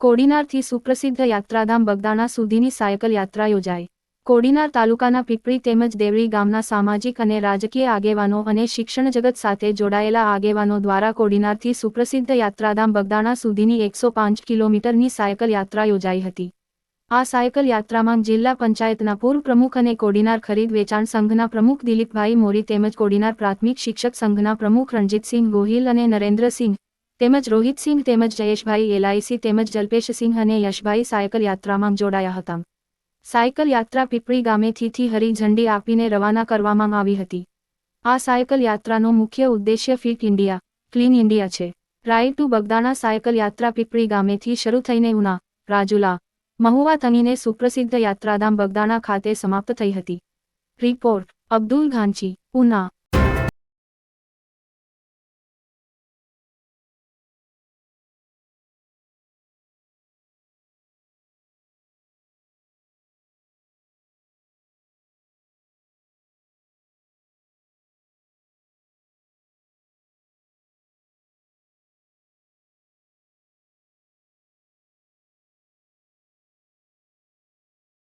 કોડીનારથી સુપ્રસિદ્ધ યાત્રાધામ બગદાણા સુધીની સાયકલ યાત્રા યોજાઈ. કોડીનાર તાલુકાના પીપળી તેમજ દેવળી ગામના સામાજિક અને રાજકીય આગેવાનો અને શિક્ષણ જગત સાથે જોડાયેલા આગેવાનો દ્વારા કોડીનારથી સુપ્રસિદ્ધ યાત્રાધામ બગદાણા સુધીની એકસો પાંચ કિલોમીટરની સાયકલ યાત્રા યોજાઈ હતી. આ સાયકલ યાત્રામાં જિલ્લા પંચાયતના પૂર્વ પ્રમુખ અને કોડીનાર ખરીદ વેચાણ સંઘના પ્રમુખ દિલીપભાઈ મોરી તેમજ કોડીનાર પ્રાથમિક શિક્ષક સંઘના પ્રમુખ રણજીતસિંહ ગોહિલ અને નરેન્દ્રસિંહ તેમજ રોહિતસિંહ તેમજ જયેશભાઈ એલઆઈસી તેમજ જલ્પેશસિંહ અને યશભાઈ સાયકલ યાત્રામાં જોડાયા હતા. સાયકલ યાત્રા પીપળી ગામેથી હરી ઝંડી આપીને રવાના કરવામાં આવી હતી. આ સાયકલ યાત્રાનો મુખ્ય ઉદ્દેશ્ય ફિટ ઇન્ડિયા, ક્લીન ઇન્ડિયા છે. રાઇડ ટુ બગદાણા સાયકલ યાત્રા પીપળી ગામેથી શરૂ થઈને ઉના, રાજુલા, મહુવા તનીને સુપ્રસિદ્ધ યાત્રાધામ બગદાણા ખાતે સમાપ્ત થઈ હતી. રિપોર્ટ, અબ્દુલ ઘાંચી ઉના.